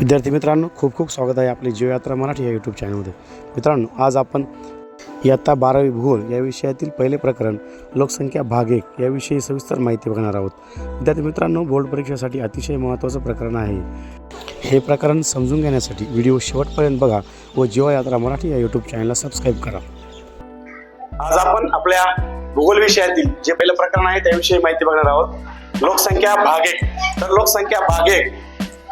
विद्यार्थी मित्रांनो खूप खूप स्वागत आहे आपली जीवयात्रा मराठी या यूट्यूब चॅनलमध्ये मित्रांनो आज आपण इयत्ता बारावी भूगोल या विषयातील पहिले प्रकरण लोकसंख्या भाग एक याविषयी सविस्तर माहिती बघणार आहोत. विद्यार्थी मित्रांनो बोर्ड परीक्षेसाठी अतिशय महत्त्वाचं प्रकरण आहे. हे प्रकरण समजून घेण्यासाठी व्हिडिओ शेवटपर्यंत बघा व जीवयात्रा मराठी या यूट्यूब चॅनलला सबस्क्राईब करा. आज आपण आपल्या भूगोल विषयातील जे पहिलं प्रकरण आहे त्याविषयी माहिती बघणार आहोत. लोकसंख्या भाग एक. तर लोकसंख्या भाग एक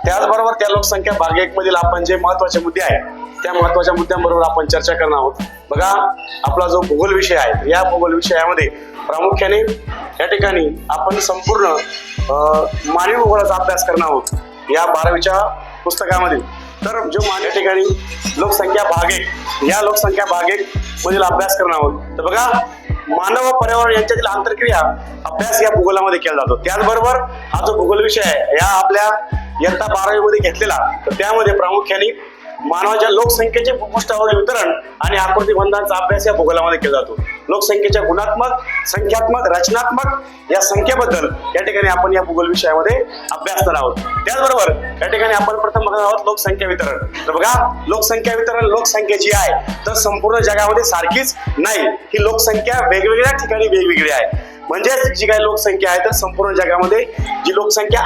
त्याचबरोबर त्या लोकसंख्या भाग एक मधील आपण जे महत्त्वाचे मुद्दे आहेत त्या महत्त्वाच्या मुद्द्यांबरोबर आपण चर्चा करणार आहोत. बघा आपला जो भूगोल विषय आहे या भूगोल विषयामध्ये प्रामुख्याने या ठिकाणी आपण संपूर्ण मानवी भूगोलाचा अभ्यास करणार आहोत या बारावीच्या पुस्तकामध्ये. तर जो मान्य ठिकाणी लोकसंख्या भाग एक या लोकसंख्या भाग एक मधील अभ्यास करणार आहोत. तर बघा मानव व पर्यावरण यांच्यातील आंतरक्रिया अभ्यास या भूगोलामध्ये केला जातो. त्याचबरोबर हा जो भूगोल विषय आहे या आपल्या इयत्ता बारावी मध्ये घेतलेला. तर त्यामध्ये प्रामुख्याने मानवाच्या लोकसंख्येचे भूपृष्ठावरील वितरण आणि आकृतीबंधांचा अभ्यास या भूगोलामध्ये केला जातो. लोकसंख्येच्या गुणात्मक संख्यात्मक रचनात्मक या संख्येबद्दल या ठिकाणी आपण या भूगोल विषयामध्ये अभ्यासणार आहोत. त्याचबरोबर या ठिकाणी आपण प्रथम बघणार आहोत लोकसंख्या वितरण. तर बघा लोकसंख्या वितरण लोकसंख्या जी आहे तर संपूर्ण जगामध्ये सारखीच नाही. ही लोकसंख्या वेगवेगळ्या ठिकाणी वेगवेगळी आहे. म्हणजेच जी काही लोकसंख्या आहे तर संपूर्ण जगामध्ये जी लोकसंख्या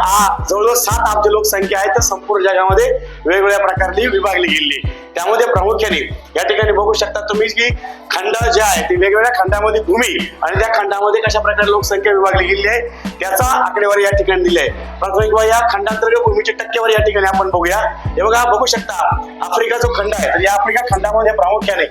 जवळजवळ सात अब्ज लोकसंख्या आहे तर संपूर्ण जगामध्ये वेगवेगळ्या प्रकारची विभागली गेली आहे. त्यामध्ये प्रामुख्याने या ठिकाणी बघू शकता तुम्ही की खंड जे आहे ते वेगवेगळ्या खंडामध्ये भूमी आणि त्या खंडामध्ये कशा प्रकारे लोकसंख्या विभागली गेली आहे त्याचा आकडेवारी या ठिकाणी दिली आहे प्राथमिक या खंडांतर्गत भूमीची टक्केवारी या ठिकाणी आपण बघूया हे बघा बघू शकता आफ्रिका जो खंड आहे तर या आफ्रिका खंडामध्ये प्रामुख्याने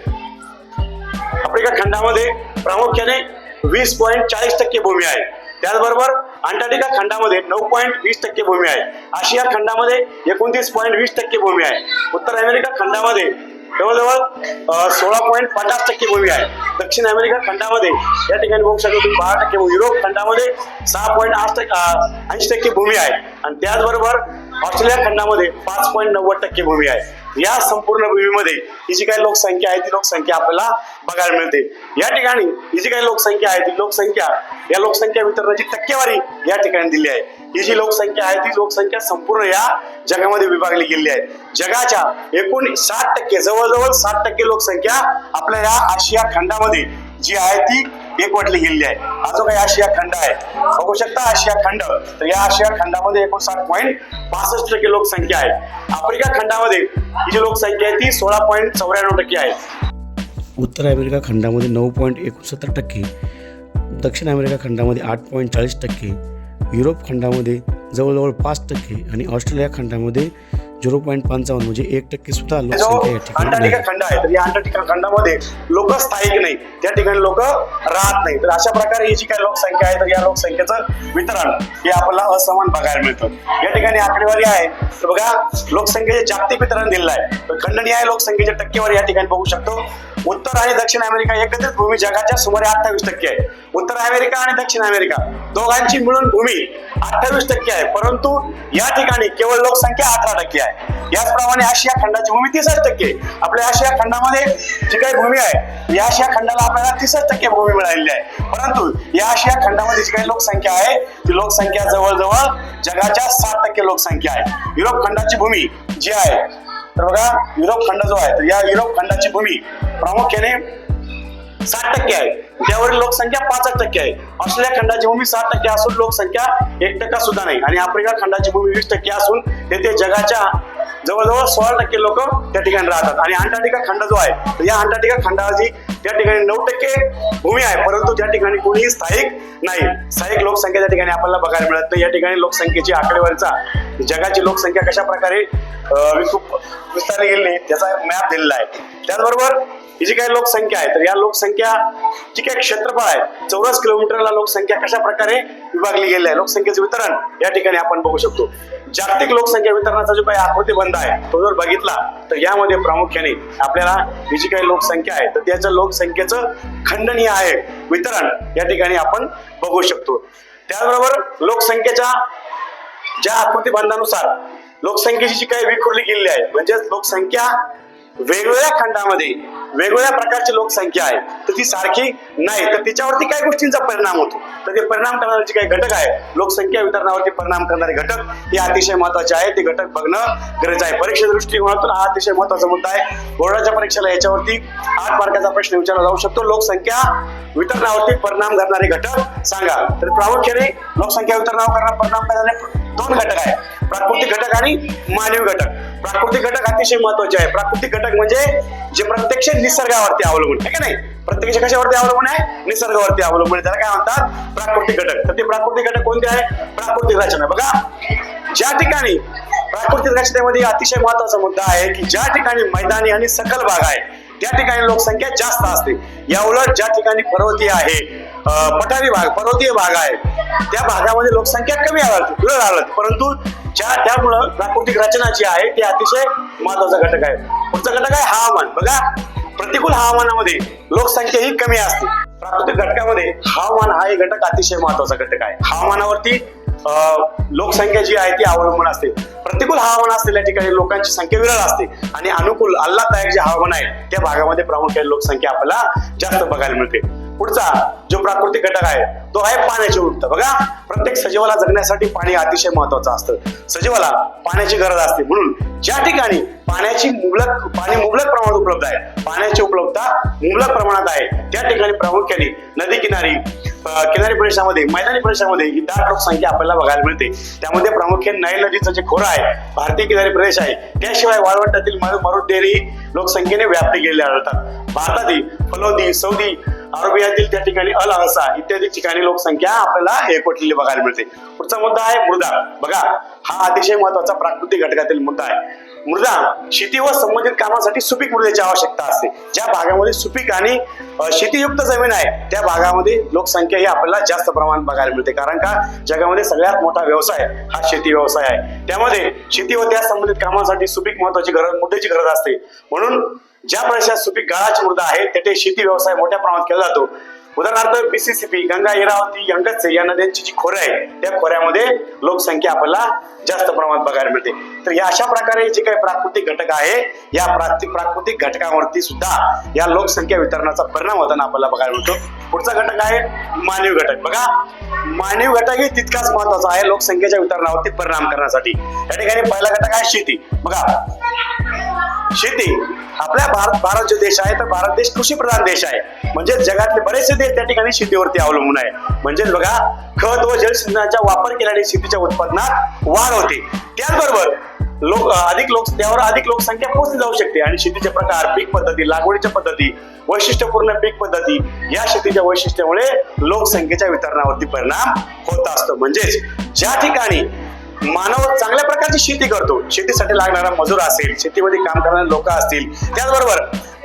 आफ्रिका खंडामध्ये प्रामुख्याने वीस पॉईंट चाळीस टक्के भूमी आहे. त्याचबरोबर अंटार्क्टिका खंडामध्ये नऊ पॉईंट वीस टक्के भूमी आहे. आशिया खंडामध्ये एकोणतीस पॉईंट वीस टक्के भूमी आहे. उत्तर अमेरिका खंडामध्ये जवळजवळ सोळा पॉईंट पन्नास टक्के भूमी आहे. दक्षिण अमेरिका खंडामध्ये या ठिकाणी बघू शकतो तुम्ही बारा टक्के युरोप खंडामध्ये सहा पॉईंट आठ टक्के ऐंशी टक्के भूमी आहे. आणि त्याचबरोबर ऑस्ट्रेलिया खंडामध्ये पाच पॉईंट नव्वद टक्के भूमी आहे. या संपूर्ण भूमीमध्ये ही जी काही लोकसंख्या आहे ती लोकसंख्या आपल्याला बघायला मिळते. या ठिकाणी ही जी काही लोकसंख्या आहे ती लोकसंख्या या लोकसंख्या वितरणाची टक्केवारी या ठिकाणी दिली आहे. ही जी लोकसंख्या आहे ती लोकसंख्या संपूर्ण या जगामध्ये विभागली गेली आहे. जगाच्या एकूण साठ टक्के जवळजवळ साठ टक्के लोकसंख्या आपल्या या आशिया खंडामध्ये जी आहे ती एकवटली गेलेली आहे. हा जो काही आशिया खंड आहे बघू शकता आशिया खंड. तर या आशिया खंडामध्ये एकोणसाठ पॉईंट पासष्ट टक्के लोकसंख्या आहे. आफ्रिका खंडामध्ये ही जी लोकसंख्या आहे ती सोळा पॉईंट चौऱ्याण्णव टक्के आहे. उत्तर अमेरिका खंडामध्ये नऊ पॉईंट एकोणसत्तर टक्के दक्षिण अमेरिका खंडामध्ये आठ पॉईंट चाळीस टक्के युरोप खंडामध्ये जवळजवळ पाच टक्के आणि ऑस्ट्रेलिया खंडामध्ये झिरो पॉईंट पंचावन्न म्हणजे एक टक्के सुद्धा लोकसंख्या या ठिकाणी. खंड आहे. तर या अंटार्क्टिका खंडामध्ये लोक स्थायिक नाही. त्या ठिकाणी लोक राहत नाही. तर अशा प्रकारे ही जी काही लोकसंख्या आहे तर या लोकसंख्येचं वितरण हे आपल्याला असमान बघायला मिळतं. या ठिकाणी आकडेवारी आहे. तर बघा लोकसंख्येचे जागतिक वितरण दिलेलं आहे. तर खंडनीय लोकसंख्येची टक्केवारी या ठिकाणी बघू शकतो. उत्तर आणि दक्षिण अमेरिका एकत्रित भूमी जगाच्या सुमारे अठ्ठावीस टक्के आहे. उत्तर अमेरिका आणि दक्षिण अमेरिका दोघांची मिळून भूमी अठ्ठावीस टक्के आहे. परंतु या ठिकाणी केवळ लोकसंख्या अठरा टक्के आहे. याचप्रमाणे आशिया खंडाची भूमी तीसच टक्के आपल्या आशिया खंडामध्ये जी काही भूमी आहे या आशिया खंडाला आपल्याला तीसच टक्के भूमी मिळालेली आहे. परंतु या आशिया खंडामध्ये जी काही लोकसंख्या आहे ती लोकसंख्या जवळजवळ जगाच्या सात टक्के लोकसंख्या आहे. युरोप खंडाची भूमी जी आहे तर बघा युरोप खंड जो आहे तर या युरोप खंडाची भूमी प्रामुख्याने साठ टक्के आहे. त्यावरील लोकसंख्या पाच टक्के आहे. ऑस्ट्रेलिया खंडाची भूमी सात टक्के असून लोकसंख्या एक टक्का सुद्धा नाही. आणि आफ्रिका खंडाची भूमी वीस टक्के असून तेथे जगाच्या जवळजवळ सोळा टक्के लोक त्या ठिकाणी राहतात. आणि अंटार्क्टिका खंड जो आहे तर या अंटार्क्टिका खंडाची त्या ठिकाणी नऊ टक्के भूमी आहे परंतु त्या ठिकाणी कोणीही स्थायिक नाही. स्थायिक लोकसंख्या त्या ठिकाणी आपल्याला बघायला मिळत नाही. या ठिकाणी लोकसंख्येची आकडेवारीचा जगाची लोकसंख्या कशा प्रकारे खूप विस्तारली गेली त्याचा मॅप दिलेला आहे. त्याचबरोबर ही जी काही लोकसंख्या आहे तर या लोकसंख्या जी काही क्षेत्रफळ आहे चौरस किलोमीटरला लोकसंख्या कशा प्रकारे विभागली गेली आहे लोकसंख्येचं वितरण या ठिकाणी आपण बघू शकतो. जागतिक लोकसंख्या वितरणाचा जो काही आकृतीबंध आहे तो जर बघितला तर यामध्ये प्रामुख्याने आपल्याला ही जी काही लोकसंख्या आहे तर त्याच्या लोकसंख्येचं खंडनीय आहे वितरण या ठिकाणी आपण बघू शकतो. त्याचबरोबर लोकसंख्येच्या ज्या आकृतीबंधानुसार लोकसंख्येची जी काही विखुरली गेलेली आहे म्हणजेच लोकसंख्या वेगवेगळ्या खंडामध्ये वेगवेगळ्या प्रकारची लोकसंख्या आहे. तर ती सारखी नाही. तर तिच्यावरती काही गोष्टींचा परिणाम होतो. तर ते परिणाम करणारे जे काही घटक आहे लोकसंख्या वितरणावरती परिणाम करणारे घटक हे अतिशय महत्त्वाचे आहे. ते घटक बघणं गरजेचं आहे. परीक्षे दृष्टिकोनातून हा अतिशय महत्त्वाचा मुद्दा आहे. बोर्डाच्या परीक्षेला याच्यावरती आठ मार्काचा प्रश्न विचारला जाऊ शकतो. लोकसंख्या वितरणावरती परिणाम करणारे घटक सांगा. तर प्रामुख्याने लोकसंख्या वितरणावर परिणाम करणारे दोन घटक आहे प्राकृतिक घटक आणि मानवी घटक. प्राकृतिक घटक अतिशय महत्त्वाचे आहे प्राकृतिक घटक म्हणजे जे प्रत्यक्ष निसर्गावरती अवलंबून आहे का नाही? प्रत्यक्ष कशावरती अवलंबून आहे? निसर्गावरती अवलंबून आहे. त्याला काय म्हणतात? प्राकृतिक घटक. तर ते प्राकृतिक घटक कोणते आहे? प्राकृतिक रचना. बघा ज्या ठिकाणी प्राकृतिक रचनेमध्ये अतिशय महत्त्वाचा मुद्दा आहे की ज्या ठिकाणी मैदानी आणि सकल भाग आहे त्या ठिकाणी लोकसंख्या जास्त असते. या उलट ज्या ठिकाणी पर्वतीय आहे पठारी भाग पर्वतीय भाग आहे त्या भागामध्ये लोकसंख्या कमी आढळते आढळते. परंतु ज्या त्यामुळं प्राकृतिक रचना जी आहे ते अतिशय महत्त्वाचा घटक आहे. घटक आहे हवामान? बघा. प्रतिकूल हवामानामध्ये लोकसंख्या ही कमी असते. प्राकृतिक घटकामध्ये हवामान हा एक घटक अतिशय महत्त्वाचा घटक आहे. हवामानावरती लोकसंख्या जी आहे ती अवलंबून असते. प्रतिकूल हवामान असलेल्या ठिकाणी लोकांची संख्या विरळ असते. आणि अनुकूल आल्हादायक जे हवामान आहे त्या भागामध्ये प्रामुख्याने लोकसंख्या आपल्याला जास्त बघायला मिळते. पुढचा जो प्राकृतिक घटक आहे तो आहे पाण्याची उपलब्धता बघा प्रत्येक सजीवाला जगण्यासाठी पाणी अतिशय महत्वाचं असतं. सजीवाला पाण्याची गरज असते. म्हणून ज्या ठिकाणी पाण्याची मुबलक पाणी मुबलक प्रमाणात उपलब्ध आहे पाण्याची उपलब्धता मुबलक प्रमाणात आहे त्या ठिकाणी प्रामुख्याने नदी किनारी किनारी प्रदेशामध्ये मैदानी प्रदेशामध्ये ही दाट लोकसंख्या आपल्याला बघायला मिळते. त्यामध्ये प्रामुख्याने नाईल नदीचं जे खोरं आहे भारतीय किनारी प्रदेश आहे त्याशिवाय वाळवंटातील मरु मरुदेरी लोकसंख्येने व्याप्त गेलेले आढळतात. भारतातील फलोदी सौदी अरबियातील त्या ठिकाणी अल हसा इत्यादी ठिकाणी लोकसंख्या आपल्याला एकवटलेली बघायला मिळते. पुढचा मुद्दा आहे मृदा. बघा हा अतिशय महत्त्वाचा प्राकृतिक घटकातील मुद्दा आहे. मृदा शेती व संबंधित कामासाठी सुपीक मृदेची आवश्यकता असते. ज्या भागामध्ये सुपीक आणि शेतीयुक्त जमीन आहे त्या भागामध्ये लोकसंख्या ही आपल्याला जास्त प्रमाणात बघायला मिळते. कारण का? जगामध्ये सगळ्यात मोठा व्यवसाय हा शेती व्यवसाय आहे. त्यामध्ये शेती व त्या संबंधित कामासाठी सुपीक महत्वाची गरज मुद्द्याची गरज असते. म्हणून ज्या प्रदेशात सुपीक गाळाची मृदा आहे तेथे शेती व्यवसाय मोठ्या प्रमाणात केला जातो. उदाहरणार्थ बीसीसीपी गंगा इरावती यंगच या नद्यांची जी खोऱ्या आहे त्या खोऱ्यामध्ये लोकसंख्या आपल्याला जास्त प्रमाणात बघायला मिळते. तर या अशा प्रकारे जे काही प्राकृतिक घटक आहे या प्राकृतिक प्राकृतिक घटकावरती सुद्धा या लोकसंख्या वितरणाचा परिणाम होताना आपल्याला बघायला मिळतो. पुढचा घटक आहे मानवी घटक. बघा मानवी घटक ही तितकाच महत्त्वाचा आहे लोकसंख्येच्या वितरणावरती परिणाम करण्यासाठी. या ठिकाणी पहिला घटक आहे शेती. बघा शेती. आपल्या भारत भारत जो देश आहे तर भारत देश कृषी प्रधान देश आहे. म्हणजे जगातले बरेचसे देश त्या ठिकाणी शेतीवरती अवलंबून आहे. म्हणजेच बघा खत व जलसिंचनाचा वापर केल्याने शेतीच्या उत्पादनात वाढ होते. त्याचबरोबर लोक अधिक लोक त्यावर अधिक लोकसंख्या पोहोचली जाऊ शकते. आणि शेतीचे प्रकार पीक पद्धती लागवडीच्या पद्धती वैशिष्ट्यपूर्ण पीक पद्धती या शेतीच्या वैशिष्ट्यामुळे लोकसंख्येच्या वितरणावरती परिणाम होत असतो. म्हणजेच ज्या ठिकाणी मानव चांगल्या प्रकारची शेती करतो. शेतीसाठी लागणारा मजूर असेल शेतीमध्ये काम करणारे लोक असतील त्याचबरोबर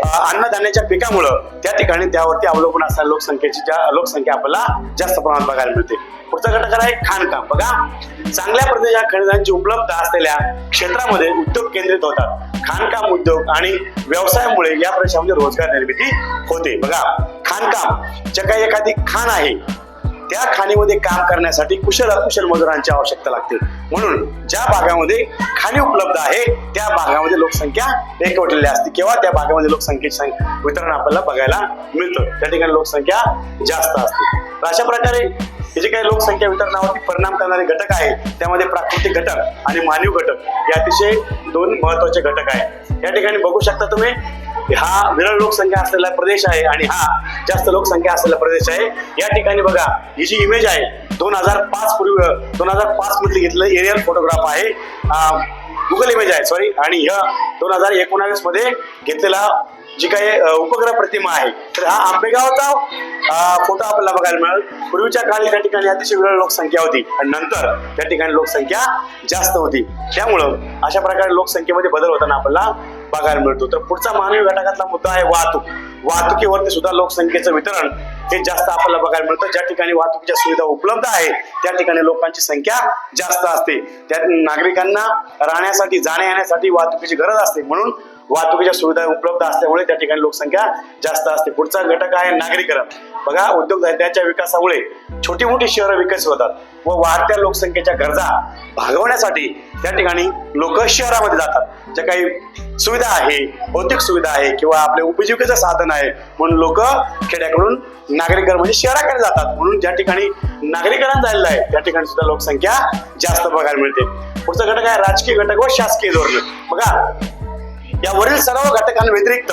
अन्नधान्याच्या पिकामुळं त्या ठिकाणी त्यावरती अवलंबून असणाऱ्या लोकसंख्येची ज्या लोकसंख्या आपल्याला जास्त प्रमाणात बघायला मिळते. पुढचा घटक आहे खाणकाम. बघा चांगल्या प्रतीच्या खनिजांची उपलब्ध असलेल्या क्षेत्रामध्ये उद्योग केंद्रित होतात. खाणकाम उद्योग आणि व्यवसायामुळे या प्रदेशामध्ये रोजगार निर्मिती होते. बघा खाणकाम जे काही एखादी खाण आहे त्या खाणीमध्ये काम करण्यासाठी कुशल अकुशल मजुरांची आवश्यकता लागते. म्हणून ज्या भागामध्ये खाणी उपलब्ध आहे त्या भागामध्ये लोकसंख्या एकवटलेली असते किंवा त्या भागामध्ये लोकसंख्येचे वितरण आपल्याला बघायला मिळतं. त्या ठिकाणी लोकसंख्या जास्त असते. तर अशा प्रकारे हे जे काही लोकसंख्या वितरणावरती परिणाम करणारे घटक आहेत त्यामध्ये प्राकृतिक घटक आणि मानव घटक हे अतिशय दोन महत्त्वाचे घटक आहेत. या ठिकाणी बघू शकता तुम्ही हा विरळ लोकसंख्या असलेला प्रदेश आहे आणि हा जास्त लोकसंख्या असलेला प्रदेश आहे. या ठिकाणी बघा ही जी इमेज आहे दोन हजार पाच पूर्वी दोन हजार पाच मधली घेतलेलं एरियल फोटोग्राफ आहे. गुगल इमेज आहे सॉरी आणि ह्या दोन हजार एकोणावीसमध्ये घेतलेला जी काही उपग्रह प्रतिमा आहे तर हा आंबेगावचा फोटो आपल्याला बघायला मिळेल. पूर्वीच्या काळी त्या ठिकाणी अतिशय वेळ लोकसंख्या होती आणि नंतर त्या ठिकाणी लोकसंख्या जास्त होती. त्यामुळं अशा प्रकारे लोकसंख्येमध्ये बदल होताना आपल्याला बघायला मिळतो. तर पुढचा मानवी घटकातला मुद्दा आहे वाहतूक. वाहतुकीवरती सुद्धा लोकसंख्येचं वितरण हे जास्त आपल्याला बघायला मिळतं. ज्या ठिकाणी वाहतुकीच्या सुविधा उपलब्ध आहेत त्या ठिकाणी लोकांची संख्या जास्त असते. त्या नागरिकांना राहण्यासाठी जाण्या येण्यासाठी वाहतुकीची गरज असते. म्हणून वाहतुकीच्या सुविधा उपलब्ध असल्यामुळे त्या ठिकाणी लोकसंख्या जास्त असते. पुढचा घटक आहे नागरीकरण. बघा उद्योगधंद्याच्या विकासामुळे छोटी मोठी शहरं विकसित होतात व वाढत्या लोकसंख्येच्या गरजा भागवण्यासाठी त्या ठिकाणी लोक शहरामध्ये जातात. ज्या काही सुविधा आहे भौतिक सुविधा आहे किंवा आपले उपजीविकेचं साधन आहे म्हणून लोक खेड्याकडून नागरीकरण म्हणजे शहराकडे जातात. म्हणून ज्या ठिकाणी नागरीकरण झालेलं आहे त्या ठिकाणी सुद्धा लोकसंख्या जास्त बघायला मिळते. पुढचा घटक आहे राजकीय घटक व शासकीय धोरण. बघा यावरील सर्व घटकांव्यतिरिक्त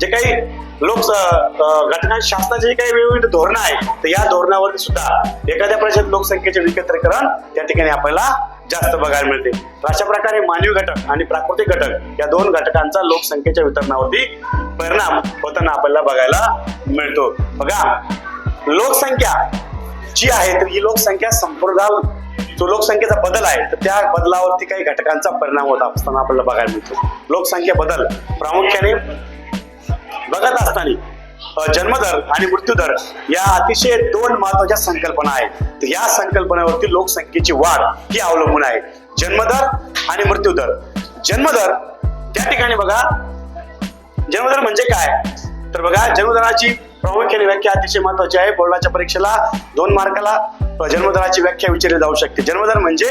जे काही लोक घटना शासनाचे जे काही विविध धोरणं आहेत तर या धोरणावर सुद्धा एखाद्या प्रदेशात लोकसंख्येचे विकेंद्रीकरण त्या ठिकाणी आपल्याला जास्त बघायला मिळते. अशा प्रकारे मानवी घटक आणि प्राकृतिक घटक या दोन घटकांचा लोकसंख्येच्या वितरणावरती परिणाम होताना आपल्याला बघायला मिळतो. बघा लोकसंख्या जी आहे तर ही लोकसंख्या संपूर्ण तो लोकसंख्येचा बदल आहे तर त्या बदलावरती काही घटकांचा परिणाम होत असताना आपल्याला बघायला मिळतो. लोकसंख्या बदल प्रामुख्याने बघत असताना जन्मदर आणि मृत्यूदर या अतिशय दोन महत्त्वाच्या संकल्पना आहेत. तर या संकल्पनेवरती लोकसंख्येची वाढ ही अवलंबून आहे. जन्मदर आणि मृत्यूदर. जन्मदर त्या ठिकाणी बघा. जन्मदर म्हणजे काय? तर बघा जन्मदराची प्रामुख्याने व्याख्या अतिशय महत्वाची आहे. बोर्डाच्या परीक्षेला दोन मार्काला जन्मदराची व्याख्या विचारली जाऊ शकते. जन्मदर म्हणजे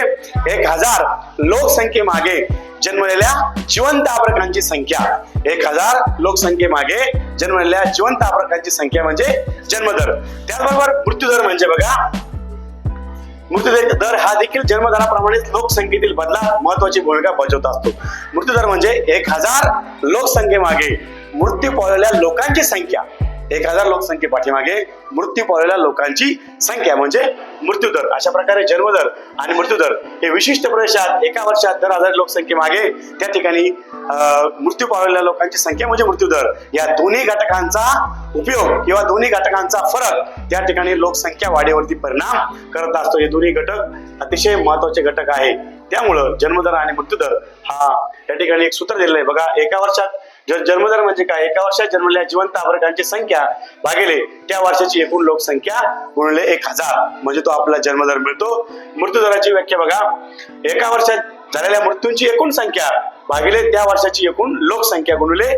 एक हजार लोकसंख्येमागे जन्मलेल्या जिवंत आप्रकांची संख्या. एक हजार लोकसंख्येमागे जन्मलेल्या जिवंत आप्रकांची संख्या म्हणजे जन्मदर. त्याचबरोबर मृत्यूदर म्हणजे बघा मृत्यूदर दर हा देखील जन्मदराप्रमाणेच लोकसंख्येतील बदलात महत्वाची भूमिका बजावत असतो. मृत्यूदर म्हणजे एक हजार लोकसंख्येमागे मृत्यू पावलेल्या लोकांची संख्या. एक हजार लोकसंख्ये पाठीमागे मृत्यू पावलेल्या लोकांची संख्या म्हणजे मृत्यूदर. अशा प्रकारे जन्मदर आणि मृत्यूदर हे विशिष्ट प्रदेशात एका वर्षात दर हजार लोकसंख्ये मागे त्या ठिकाणी मृत्यू पावलेल्या लोकांची संख्या म्हणजे मृत्यूदर. या दोन्ही घटकांचा उपयोग किंवा दोन्ही घटकांचा फरक त्या ठिकाणी लोकसंख्या वाढीवरती परिणाम करत असतो. हे दोन्ही घटक अतिशय महत्त्वाचे घटक आहे. त्यामुळं जन्मदर आणि मृत्यूदर हा त्या ठिकाणी एक सूत्र दिलेलं आहे. बघा एका वर्षात जन्मदर म्हणजे काय? एका वर्षात जन्मलेल्या जिवंत आवर्गांची संख्या भागेले. त्या वर्षाची एकूण लोकसंख्या गुणले एक हजार. म्हणजे तो आपला जन्मदर मिळतो. मृत्यूदराची व्याख्या बघा. एका वर्षात झालेल्या मृत्यूंची एकूण संख्या भागिले. त्या वर्षाची एकूण लोकसंख्या गुणले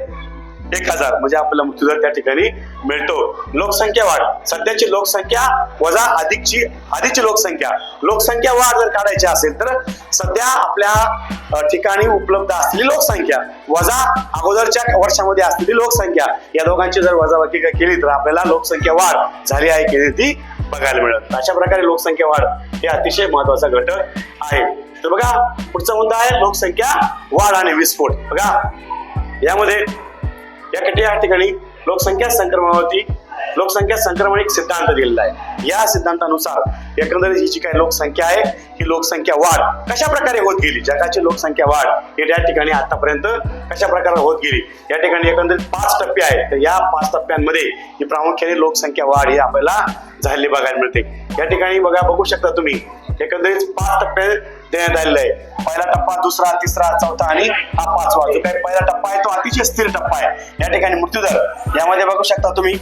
एक हजार म्हणजे आपल्याला मृत्यूदर त्या ठिकाणी मिळतो. लोकसंख्या वाढ. सध्याची लोकसंख्या वजा अधिकची आधीची लोकसंख्या. लोकसंख्या वाढ जर काढायची असेल तर सध्या आपल्या ठिकाणी उपलब्ध असलेली लोकसंख्या वजा अगोदरच्या वर्षामध्ये असलेली लोकसंख्या या दोघांची जर वजाबाकी केली तर आपल्याला लोकसंख्या वाढ झाली आहे की नाही ती बघायला मिळत अशा प्रकारे लोकसंख्या वाढ हे अतिशय महत्त्वाचा घटक आहे. तर बघा पुढचा मुद्दा आहे लोकसंख्या वाढ आणि विस्फोट. बघा यामध्ये या कटे या ठिकाणी लोकसंख्या संक्रमणावरती लोकसंख्या संक्रमण एक सिद्धांत दिलेला आहे. या सिद्धांतानुसार एकंदरीत ही जी काही लोकसंख्या आहे ही लोकसंख्या वाढ कशा प्रकारे होत गेली? जगाची लोकसंख्या वाढ ही त्या ठिकाणी आतापर्यंत कशा प्रकारे होत गेली? या ठिकाणी एकंदरीत पाच टप्पे आहेत. तर या पाच टप्प्यांमध्ये ही प्रामुख्याने लोकसंख्या वाढ ही आपल्याला झालेली बघायला मिळते. या ठिकाणी बघा बघू शकता तुम्ही एकंदरीत पाच टप्पे देण्यात आलेले आहे पहिला टप्पा दुसरा तिसरा चौथा आणि हा पाचवा. जो काही पहिला टप्पा आहे तो अतिशय स्थिर टप्पा आहे. या ठिकाणी मृत्यूदर. यामध्ये बघू शकता तुम्ही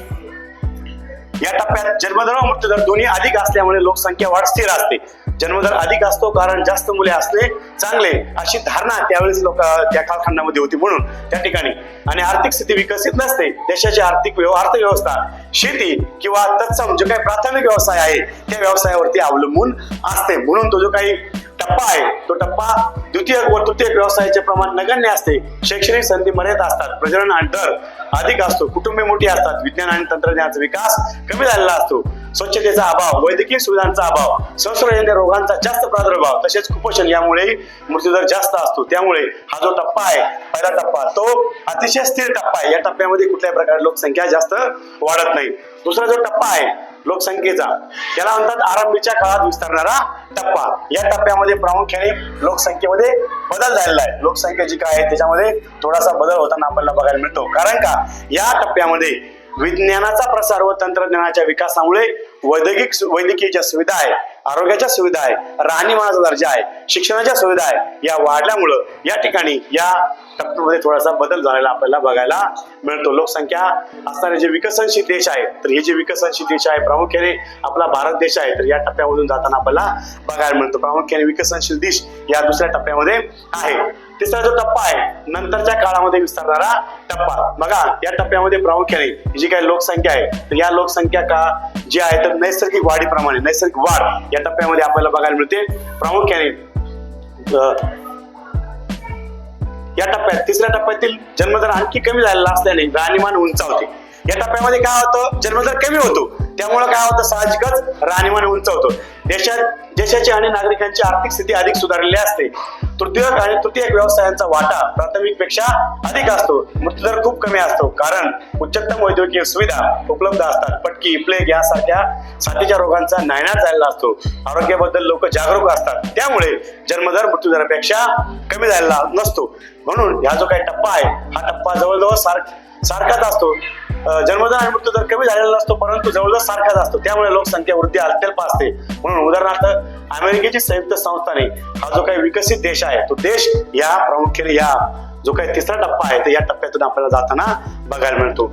या टप्प्यात जन्मदर व मृत्यूदर दोन्ही अधिक असल्यामुळे लोकसंख्या वाढ स्थिर असते. जन्मदर अधिक असतो कारण जास्त मुले असणे चांगले अशी धारणा त्यावेळेस लोक त्या कालखंडामध्ये होती म्हणून त्या ठिकाणी. आणि आर्थिक स्थिती विकसित नसते देशाची आर्थिक अर्थव्यवस्था शेती किंवा तत्सम जो काही प्राथमिक व्यवसाय आहे त्या व्यवसायावरती अवलंबून असते. म्हणून तो जो काही टप्पा आहे. तो टप्पा द्वितीय व तृतीय व्यवसायाचे प्रमाण नगण्य असते. शैक्षणिक संधी मर्यादा असतात. प्रजनन दर अधिक असतो. कुटुंबे मोठी असतात. विज्ञान आणि तंत्रज्ञानाचा विकास कमी झालेला असतो. स्वच्छतेचा अभाव वैद्यकीय सुविधांचा अभाव संसर्गजन्य रोगांचा जास्त प्रादुर्भाव तसेच कुपोषण यामुळे मृत्यूदर जास्त असतो. त्यामुळे हा जो टप्पा आहे पहिला टप्पा तो अतिशय स्थिर टप्पा आहे. या टप्प्यामध्ये कुठल्याही प्रकारे लोकसंख्या जास्त वाढत नाही. दुसरा जो टप्पा आहे लोकसंख्येचा त्याला म्हणतात आरंभीच्या काळात विस्तारणारा टप्पा. या टप्प्यामध्ये प्रामुख्याने लोकसंख्येमध्ये बदल झालेला आहे. लोकसंख्या जी काय आहे त्याच्यामध्ये थोडासा बदल होताना आपल्याला बघायला मिळतो. कारण का? या टप्प्यामध्ये विज्ञानाचा प्रसार व तंत्रज्ञानाच्या विकासामुळे वैद्यकीय वैद्यकीयच्या सुविधा आहे आरोग्याच्या सुविधा आहे राहणीमानाचा दर्जा आहे शिक्षणाच्या सुविधा आहे या वाढल्यामुळं या ठिकाणी या टप्प्यामध्ये थोडासा बदल झालेला आपल्याला बघायला मिळतो. लोकसंख्या असणारे जे विकसनशील देश आहेत तर हे जे विकसनशील देश आहे प्रामुख्याने आपला भारत देश आहे तर या टप्प्यामधून जाताना आपल्याला बघायला मिळतो. प्रामुख्याने विकसनशील देश या दुसऱ्या टप्प्यामध्ये आहे. तिसरा जो टप्पा आहे नंतरच्या काळामध्ये विस्तारणारा टप्पा. बघा या टप्प्यामध्ये प्रामुख्याने जी काही लोकसंख्या आहे तर या लोकसंख्या का जी आहे तर नैसर्गिक वाढीप्रमाणे नैसर्गिक वाढ या टप्प्यामध्ये आपल्याला बघायला मिळते. प्रामुख्याने अं, या टप्प्यात तिसऱ्या टप्प्यातील जन्मदर आणखी कमी झालेला असल्याने राहणीमान उंचावते या टप्प्यामध्ये काय होतं? जन्मदर कमी होतो. त्यामुळे काय होतं? साहजिकच राहणीमान उंचावतो. देशात देशाची आणि नागरिकांची आर्थिक स्थिती अधिक सुधारलेली असते. तृतीयक आणि तृतीयक व्यवसायांचा वाटा प्राथमिकपेक्षा अधिक असतो. मृत्यूदर खूप कमी असतो. कारण उच्चतम वैद्यकीय सुविधा उपलब्ध असतात. पटकी प्लेग यासारख्या साथीच्या रोगांचा नायनाट झालेला असतो. आरोग्याबद्दल लोक जागरूक असतात. त्यामुळे जन्मदर मृत्यूदरापेक्षा कमी झालेला नसतो. म्हणून ह्या जो काही टप्पा आहे हा टप्पा जवळजवळ सार सारखाच असतो. जन्मदर आणि मृत्यूदर कमी झालेला नसतो परंतु जवळजवळ सारखाच असतो. त्यामुळे लोकसंख्या वृद्धी अत्यल्प असते. म्हणून उदाहरणार्थ अमेरिकेची संयुक्त संस्थाने हा जो काही विकसित देश आहे तो देश या प्रामुख्याने या जो काही तिसरा टप्पा आहे तर या टप्प्यातून आपल्याला जाताना बघायला मिळतो.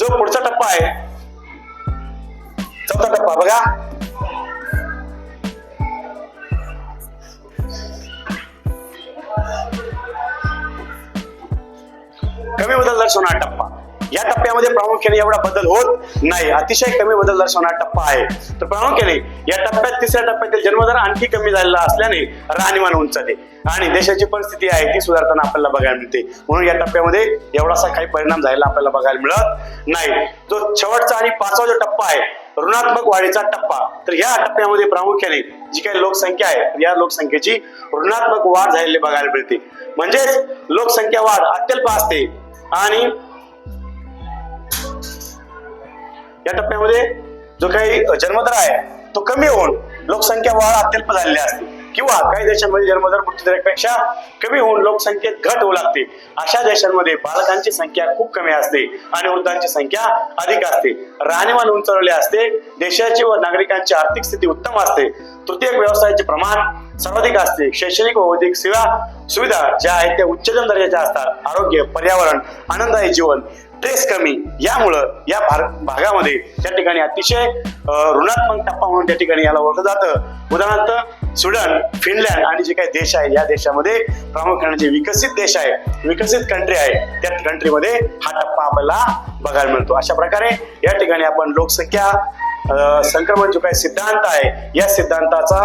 जो पुढचा टप्पा आहे चौथा टप्पा बघा. कमी बदलदार सोनार टप्पा. या टप्प्यामध्ये प्रामुख्याने एवढा बदल होत नाही. अतिशय कमी बदल दर्शवणारा टप्पा आहे. तर प्रामुख्याने या टप्प्यात तिसऱ्या टप्प्यातील जन्मदर आणखी कमी झालेला असल्याने राहणीमान उंचाते आणि देशाची परिस्थिती आहे ती सुधारताना आपल्याला बघायला मिळते. म्हणून या टप्प्यामध्ये एवढासा काही परिणाम झालेला आपल्याला बघायला मिळत नाही. जो शेवटचा आणि पाचवा जो टप्पा आहे ऋणात्मक वाढीचा टप्पा. तर या टप्प्यामध्ये प्रामुख्याने जी काही लोकसंख्या आहे या लोकसंख्येची ऋणात्मक वाढ झालेली बघायला मिळते. म्हणजेच लोकसंख्या वाढ अत्यल्प असते. आणि या टप्प्यामध्ये जो काही जन्मदर आहे तो कमी होऊन लोकसंख्या वाढ अत्यल्प झालेली असते. किंवा काही देशांमध्ये जन्मदर मृत्यूदरापेक्षा कमी होऊन लोकसंख्येत घट होऊ लागते. अशा देशांमध्ये बालकांची संख्या खूप कमी असते आणि वृद्धांची संख्या अधिक असते. राहणीमान उंचावले असते. देशाची व नागरिकांची आर्थिक स्थिती उत्तम असते. तृतीय व्यवसायाचे प्रमाण सर्वाधिक असते. शैक्षणिक व औद्योगिक सेवा सुविधा ज्या आहेत त्या उच्चतम दर्जाच्या असतात. आरोग्य पर्यावरण आनंददायी जीवन स्ट्रेस कमी. यामुळं या भागामध्ये त्या ठिकाणी अतिशय ऋणात्मक टप्पा म्हणून त्या ठिकाणी याला ओळखलं जातं. उदाहरणार्थ स्वीडन फिनलँड आणि जे काही देश आहे या देशामध्ये प्रामुख्याने जे विकसित देश आहे विकसित कंट्री आहे त्या कंट्रीमध्ये हा टप्पा आपल्याला बघायला मिळतो. अशा प्रकारे या ठिकाणी आपण लोकसंख्या संक्रमण जो काही सिद्धांत आहे या सिद्धांताचा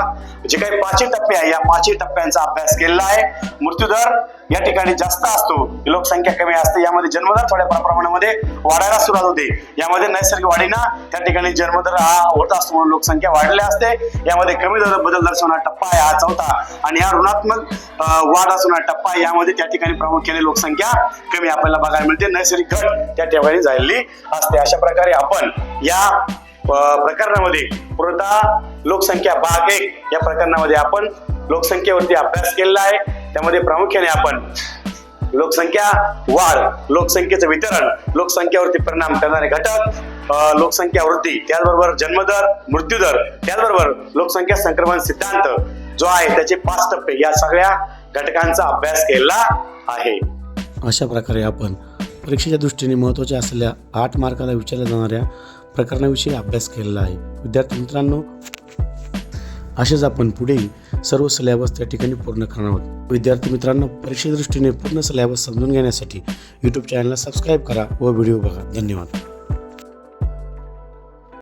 जे काही पाचही टप्पे आहे या पाचही टप्प्यांचा अभ्यास केलेला आहे. मृत्यूदर या ठिकाणी जास्त असतो लोकसंख्या कमी असते यामध्ये जन्मदर थोड्या प्रमाणामध्ये वाढायला सुरुवात होते. यामध्ये नैसर्गिक वाढीना त्या ठिकाणी जन्मदर हा होत असतो म्हणून लोकसंख्या वाढलेली असते. यामध्ये कमी दर बदल दर्शवणारा टप्पा आहे हा चौथा. आणि हा ऋणात्मक वाढ असणारा टप्पा आहे. यामध्ये त्या ठिकाणी प्रामुख्याने लोकसंख्या कमी आपल्याला बघायला मिळते. नैसर्गिक घट त्या ठिकाणी झालेली असते. अशा प्रकारे आपण या प्रकरणामध्ये पूर्णतः लोकसंख्या भाग एक. या प्रकरणामध्ये आपण लोकसंख्येवरती अभ्यास केलेला आहे. त्यामध्ये प्रामुख्याने आपण लोकसंख्या वाढ लोकसंख्येचं वितरण लोकसंख्येवरती परिणाम करणारे घटक लोकसंख्या वृद्धी त्याचबरोबर जन्मदर मृत्यूदर त्याचबरोबर लोकसंख्या संक्रमण सिद्धांत जो आहे त्याचे पाच टप्पे या सगळ्या घटकांचा अभ्यास केलेला आहे. अशा प्रकारे आपण परीक्षेच्या दृष्टीने महत्त्वाच्या असलेल्या आठ मार्काला विचारल्या जाणाऱ्या प्रकरणाविषयी अभ्यास केलेला आहे. विद्यार्थी मित्रांनो असेच आपण पुढेही सर्व सिलेबस त्या ठिकाणी पूर्ण करणार आहोत. विद्यार्थी मित्रांनो परीक्षेदृष्टीने दृष्टीने पूर्ण सिलेबस समजून घेण्यासाठी यूट्यूब चॅनलला सबस्क्राईब करा व व्हिडिओ बघा. धन्यवाद.